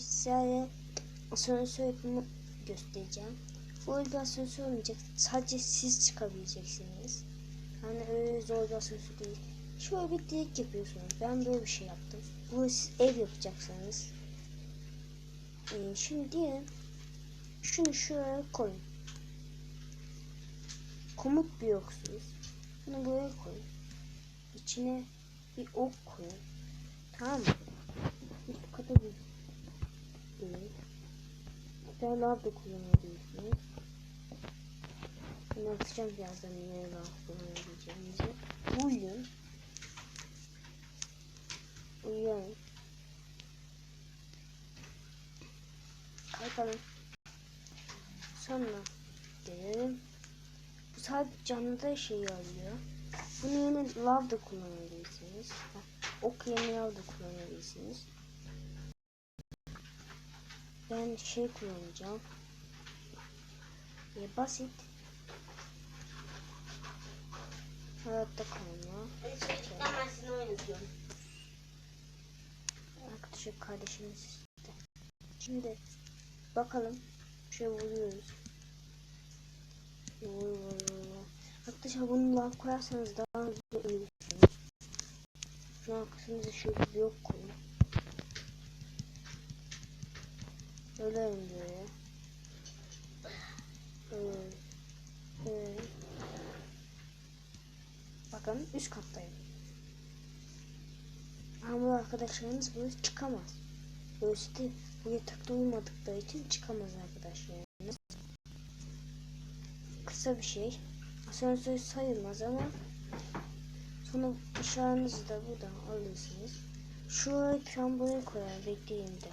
Size asansör yapımı göstereceğim. Bu öyle bir asansör olmayacak. Sadece siz çıkabileceksiniz. Yani öyle zor bir asansör değil. Şöyle bir direk yapıyorsunuz. Ben böyle bir şey yaptım. Bunu siz ev yapacaksanız. Ee, şimdi şunu şuraya koyun. Komut bloksuz. Bunu buraya koyun. İçine bir ok koyun. Tamam mı? Kata bir değil. Gitarlar da kullanabilirsiniz. Bunu atacağım birazdan nereye kullanabileceğimizi. Uyuyun. Uyuyun. Kalkalım. Sonra gelelim. Bu sadece canlıda şeyi alıyor. Bunu yine lav da kullanabilirsiniz. Ok yerine lav da kullanabilirsiniz. Ben şey kullanacağım. E, basit. Hayatta kalma. Hadi çocuktan ben sizinle oynatıyorum. Arkadaşlar kardeşimiz işte. Şimdi bakalım. Şöyle vuruyoruz. Vur vur vur. Arkadaşlar bunu lav koyarsanız daha hızlı ölürsünüz. Şunun arkasınıza şöyle bir blok Öyle böyle. Böyle. Böyle. Bakın üst kattayım. Ama arkadaşlarımız böyle çıkamaz. De bu yatakta uyumadıkları için çıkamaz arkadaşlarımız. Kısa bir şey. Asansör sayılmaz ama sonra eşyanızı da buradan alırsınız. Şurayı şu an buraya koyar. Bekleyin de.